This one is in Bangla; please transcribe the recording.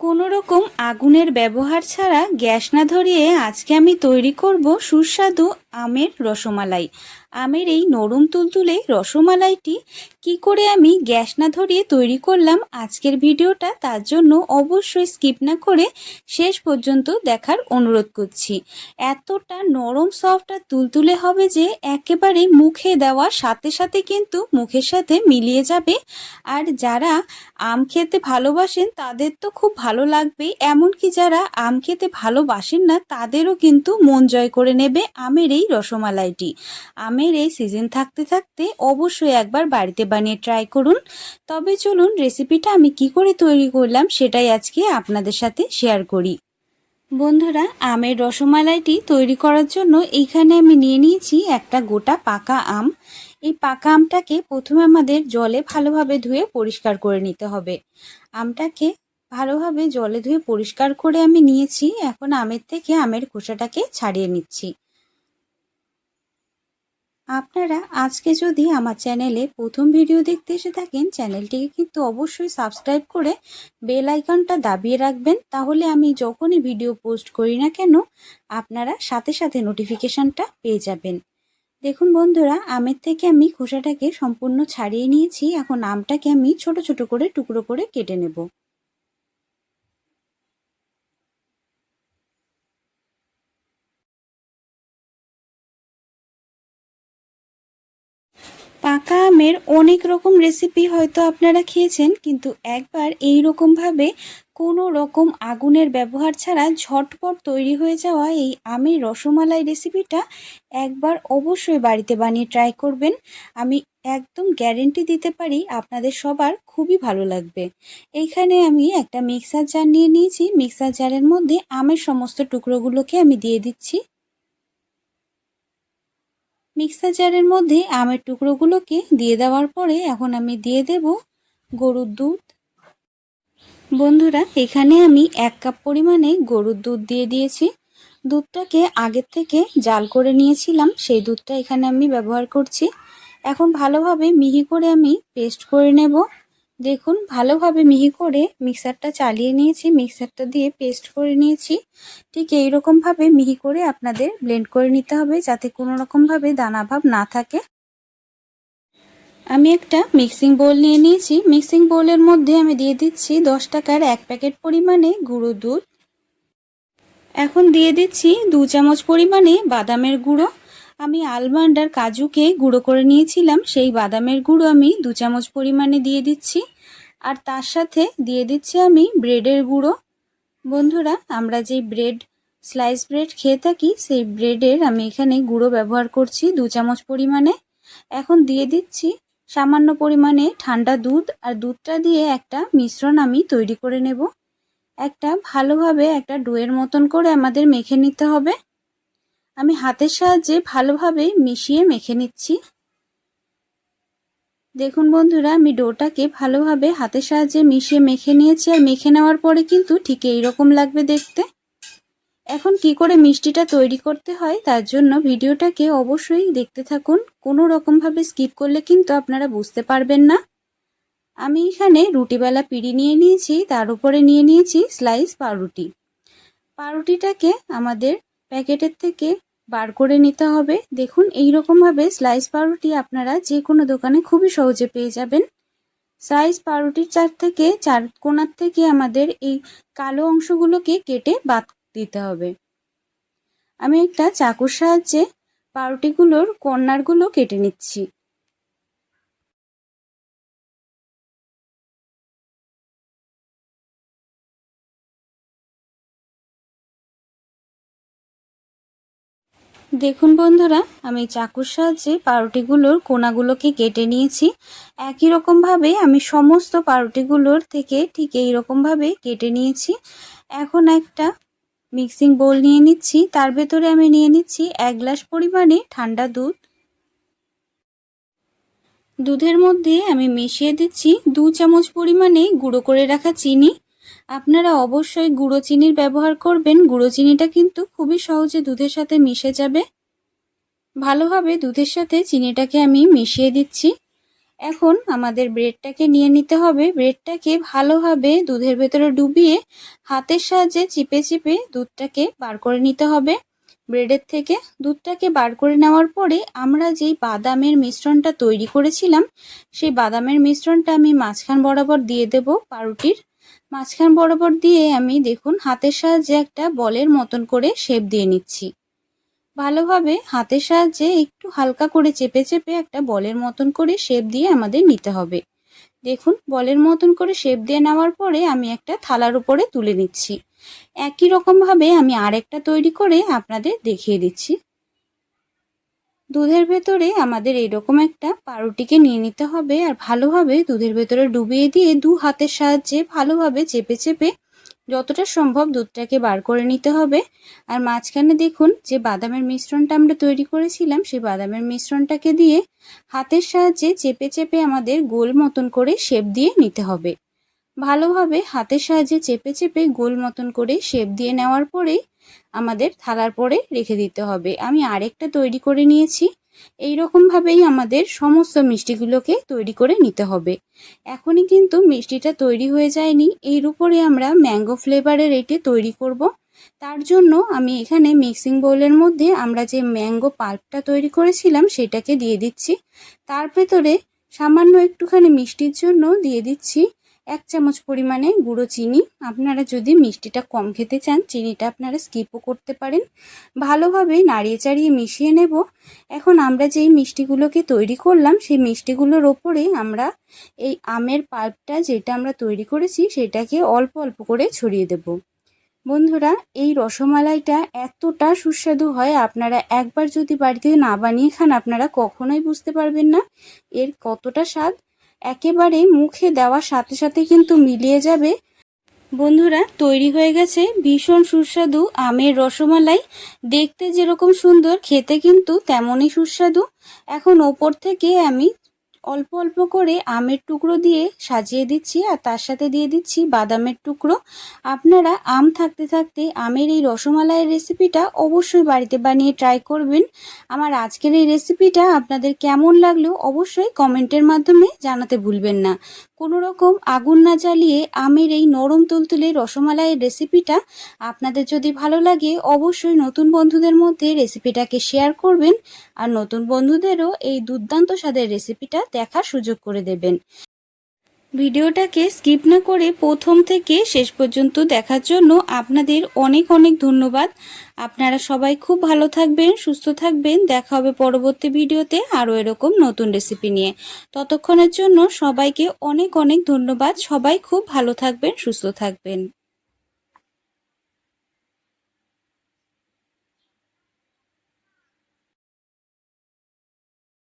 কোনো রকম আগুনের ব্যবহার ছাড়া গ্যাস না ধরিয়ে আজকে আমি তৈরি করব সুস্বাদু আমের রসমালাই। আমের এই নরম তুলতুলে রসমালাইটি কি করে আমি গ্যাস না ধরিয়ে তৈরি করলাম আজকের ভিডিওটা তার জন্য অবশ্যই স্কিপ না করে শেষ পর্যন্ত দেখার অনুরোধ করছি। এতটা নরম সফট আর তুলতুলে হবে যে একেবারে মুখে দেওয়ার সাথে সাথে কিন্তু মুখের সাথে মিলিয়ে যাবে। আর যারা আম খেতে ভালোবাসেন তাদের তো খুব ভালো লাগবে, এমনকি যারা আম খেতে ভালোবাসেন না তাদেরও কিন্তু মন জয় করে নেবে আমের এই রসমালাইটি। আমের এই সিজন থাকতে থাকতে অবশ্যই একবার বাড়িতে বানিয়ে ট্রাই করুন। তবে চলুন রেসিপিটা আমি কি করে তৈরি করলাম সেটাই আজকে আপনাদের সাথে শেয়ার করি। বন্ধুরা, আমের রসমালাইটি তৈরি করার জন্য এইখানে আমি নিয়ে নিয়েছি একটা গোটা পাকা আম। এই পাকা আমটাকে প্রথমে আমাদের জলে ভালোভাবে ধুয়ে পরিষ্কার করে নিতে হবে। আমটাকে ভালোভাবে জলে ধুয়ে পরিষ্কার করে আমি নিয়েছি। এখন আমের থেকে আমের খোসাটাকে ছাড়িয়ে নিচ্ছি। আপনারা আজকে যদি আমার চ্যানেলে প্রথম ভিডিও দেখতে এসে থাকেন, চ্যানেলটিকে কিন্তু অবশ্যই সাবস্ক্রাইব করে বেল আইকনটা দাবিয়ে রাখবেন। তাহলে আমি যখনই ভিডিও পোস্ট করি না কেন, আপনারা সাথে সাথে নোটিফিকেশানটা পেয়ে যাবেন। দেখুন বন্ধুরা, আমের থেকে আমি খোসাটাকে সম্পূর্ণ ছাড়িয়ে নিয়েছি। এখন আমটাকে আমি ছোট ছোট করে টুকরো করে কেটে নেব। পাকা আমের অনেক রকম রেসিপি হয়তো আপনারা খেয়েছেন, কিন্তু একবার এই রকমভাবে কোনো রকম আগুনের ব্যবহার ছাড়া ঝটপট তৈরি হয়ে যাওয়া এই আমের রসমালাই রেসিপিটা একবার অবশ্যই বাড়িতে বানিয়ে ট্রাই করবেন। আমি একদম গ্যারেন্টি দিতে পারি আপনাদের সবার খুবই ভালো লাগবে। এইখানে আমি একটা মিক্সার জার নিয়ে নিয়েছি। মিক্সার জারের মধ্যে আমের সমস্ত টুকরোগুলোকে আমি দিয়ে দিচ্ছি। মিক্সার জারের মধ্যে আমের টুকরোগুলোকে দিয়ে দেওয়ার পরে এখন আমি দিয়ে দেব গরুর দুধ। বন্ধুরা, এখানে আমি এক কাপ পরিমাণে গরুর দুধ দিয়ে দিয়েছি। দুধটাকে আগের থেকে জাল করে নিয়েছিলাম, সেই দুধটা এখানে আমি ব্যবহার করছি। এখন ভালোভাবে মিহি করে আমি পেস্ট করে নেব। দেখুন, ভালোভাবে মিহি করে মিক্সারটা চালিয়ে নিয়েছি, মিক্সারটা দিয়ে পেস্ট করে নিয়েছি। ঠিক এই রকমভাবে মিহি করে আপনাদের ব্লেন্ড করে নিতে হবে যাতে কোনো রকমভাবে দানাভাব না থাকে। আমি একটা মিক্সিং বোল নিয়ে নিয়েছি। মিক্সিং বোলের মধ্যে আমি দিয়ে দিচ্ছি দশ টাকার এক প্যাকেট পরিমাণে গুঁড়ো দুধ। এখন দিয়ে দিচ্ছি দু চামচ পরিমাণে বাদামের গুঁড়ো। আমি আলমন্ড আর কাজুকে গুঁড়ো করে নিয়েছিলাম। সেই বাদামের গুঁড়ো আমি দু চামচ পরিমাণে দিয়ে দিচ্ছি। আর তার সাথে দিয়ে দিচ্ছি আমি ব্রেডের গুঁড়ো। বন্ধুরা, আমরা যে ব্রেড স্লাইস ব্রেড খেয়ে থাকি, সেই ব্রেডের আমি এখানে গুঁড়ো ব্যবহার করছি দু চামচ পরিমাণে। এখন দিয়ে দিচ্ছি সামান্য পরিমাণে ঠান্ডা দুধ। আর দুধটা দিয়ে একটা মিশ্রণ আমি তৈরি করে নেব। একটা ভালোভাবে একটা ডোয়ের মতন করে আমাদের মেখে নিতে হবে। আমি হাতের সাহায্যে ভালোভাবে মিশিয়ে মেখে নিচ্ছি। দেখুন বন্ধুরা, আমি ডোটাকে ভালোভাবে হাতের সাহায্যে মিশিয়ে মেখে নিয়েছি আর মেখে নেওয়ার পরে কিন্তু ঠিক এইরকম লাগবে দেখতে। এখন কি করে মিষ্টিটা তৈরি করতে হয় তার জন্য ভিডিওটাকে অবশ্যই দেখতে থাকুন। কোনো রকমভাবে স্কিপ করলে কিন্তু আপনারা বুঝতে পারবেন না। আমি এখানে রুটিবেলা পিড়ি নিয়ে নিয়েছি, তার উপরে নিয়ে নিয়েছি স্লাইস পাউরুটি। পাউরুটিটাকে আমাদের প্যাকেটের থেকে বার করে নিতে হবে। দেখুন এই রকমভাবে স্লাইস পাউরুটি আপনারা যে কোনো দোকানে খুবই সহজে পেয়ে যাবেন। স্লাইস পাউরুটির চার থেকে চার কোনার থেকে আমাদের এই কালো অংশগুলোকে কেটে বাদ দিতে হবে। আমি একটা চাকুর সাহায্যে পাউরুটিগুলোর কর্নারগুলো কেটে নিচ্ছি। দেখুন বন্ধুরা, আমি চাকুর সাহায্যে পাউরুটিগুলোর কোনাগুলোকে কেটে নিয়েছি। একই রকমভাবে আমি সমস্ত পাউরুটিগুলোর থেকে ঠিক এই রকমভাবে কেটে নিয়েছি। এখন একটা মিক্সিং বোল নিয়ে নিচ্ছি। তার ভেতরে আমি নিয়ে নিচ্ছি এক গ্লাস পরিমাণে ঠান্ডা দুধ। দুধের মধ্যে আমি মিশিয়ে দিচ্ছি দু চামচ পরিমাণে গুঁড়ো করে রাখা চিনি। আপনারা অবশ্যই গুঁড়ো চিনির ব্যবহার করবেন। গুঁড়ো চিনিটা কিন্তু খুবই সহজে দুধের সাথে মিশে যাবে। ভালোভাবে দুধের সাথে চিনিটাকে আমি মিশিয়ে দিচ্ছি। এখন আমাদের ব্রেডটাকে নিয়ে নিতে হবে। ব্রেডটাকে ভালোভাবে দুধের ভেতরে ডুবিয়ে হাতের সাহায্যে চিপে চিপে দুধটাকে বার করে নিতে হবে। ব্রেডের থেকে দুধটাকে বার করে নেওয়ার পরে আমরা যেই বাদামের মিশ্রণটা তৈরি করেছিলাম, সেই বাদামের মিশ্রণটা আমি মাঝখান বরাবর দিয়ে দেব পাউরুটির। মাঝখান বরাবর দিয়ে আমি দেখুন হাতের সাহায্যে একটা বলের মতন করে শেপ দিয়ে নিচ্ছি। ভালোভাবে হাতের সাহায্যে একটু হালকা করে চেপে চেপে একটা বলের মতন করে শেপ দিয়ে আমাদের নিতে হবে। দেখুন, বলের মতন করে শেপ দিয়ে নেওয়ার পরে আমি একটা থালার উপরে তুলে নিচ্ছি। একই রকমভাবে আমি আরেকটা তৈরি করে আপনাদের দেখিয়ে দিচ্ছি। দুধের ভেতরে আমাদের এরকম একটা পাউরুটিকে নিয়ে নিতে হবে আর ভালোভাবে দুধের ভেতরে ডুবিয়ে দিয়ে দু হাতের সাহায্যে ভালোভাবে চেপে চেপে যতটা সম্ভব দুধটাকে বার করে নিতে হবে। আর মাঝখানে দেখুন যে বাদামের মিশ্রণটা আমরা তৈরি করেছিলাম, সেই বাদামের মিশ্রণটাকে দিয়ে হাতের সাহায্যে চেপে চেপে আমাদের গোল মতন করে শেপ দিয়ে নিতে হবে। ভালোভাবে হাতের সাহায্যে চেপে চেপে গোল মতন করে শেপ দিয়ে নেওয়ার পরেই আমাদের থালার পরে রেখে দিতে হবে। আমি আরেকটা তৈরি করে নিয়েছি। এই রকমভাবেই আমাদের সমস্ত মিষ্টিগুলোকে তৈরি করে নিতে হবে। এখনই কিন্তু মিষ্টিটা তৈরি হয়ে যায়নি। এর উপরে আমরা ম্যাঙ্গো ফ্লেভারের এটি তৈরি করব। তার জন্য আমি এখানে মিক্সিং বোলের মধ্যে আমরা যে ম্যাঙ্গো পাল্পটা তৈরি করেছিলাম সেটাকে দিয়ে দিচ্ছি। তার ভেতরে সামান্য একটুখানি মিষ্টির জন্য দিয়ে দিচ্ছি। এক চামচ পরিমাণে গুঁড়ো চিনি। আপনারা যদি মিষ্টিটা কম খেতে চান, চিনিটা আপনারা স্কিপও করতে পারেন। ভালোভাবে নাড়িয়ে চাড়িয়ে মিশিয়ে নেব। এখন আমরা যেই মিষ্টিগুলোকে তৈরি করলাম, সেই মিষ্টিগুলোর ওপরে আমরা এই আমের পাল্পটা যেটা আমরা তৈরি করেছি, সেটাকে অল্প অল্প করে ছড়িয়ে দেব। বন্ধুরা, এই রসমালাইটা এতটা সুস্বাদু হয়, আপনারা একবার যদি বাড়িতে না বানিয়ে খান, আপনারা কখনোই বুঝতে পারবেন না এর কতটা স্বাদ। একেবারে মুখে দেওয়ার সাথে সাথে কিন্তু মিলিয়ে যাবে। বন্ধুরা, তৈরি হয়ে গেছে ভীষণ সুস্বাদু আমের রসমালাই। দেখতে যেরকম সুন্দর, খেতে কিন্তু তেমনই সুস্বাদু। এখন ওপর থেকে আমি অল্প অল্প করে আমের টুকরো দিয়ে সাজিয়ে দিচ্ছি আর তার সাথে দিয়ে দিচ্ছি বাদামের টুকরো। আপনারা আম থাকতে থাকতে আমের এই রসমালাইয়ের রেসিপিটা অবশ্যই বাড়িতে বানিয়ে ট্রাই করবেন। আমার আজকের এই রেসিপিটা আপনাদের কেমন লাগল অবশ্যই কমেন্টের মাধ্যমে জানাতে ভুলবেন না। কোনো রকম আগুন না জ্বালিয়ে আমের এই নরম তুলতুলে রসমালাইয়ের রেসিপিটা আপনাদের যদি ভালো লাগে, অবশ্যই নতুন বন্ধুদের মধ্যে রেসিপিটাকে শেয়ার করবেন আর নতুন বন্ধুদেরও এই দুর্দান্ত স্বাদের রেসিপিটা দেখার সুযোগ করে দেবেন। ভিডিওটাকে স্কিপ না করে প্রথম থেকে শেষ পর্যন্ত দেখার জন্য আপনাদের অনেক অনেক ধন্যবাদ। আপনারা সবাই খুব ভালো থাকবেন, সুস্থ থাকবেন। দেখা হবে পরবর্তী ভিডিওতে আরও এরকম নতুন রেসিপি নিয়ে। ততক্ষণের জন্য সবাইকে অনেক অনেক ধন্যবাদ। সবাই খুব ভালো থাকবেন, সুস্থ থাকবেন।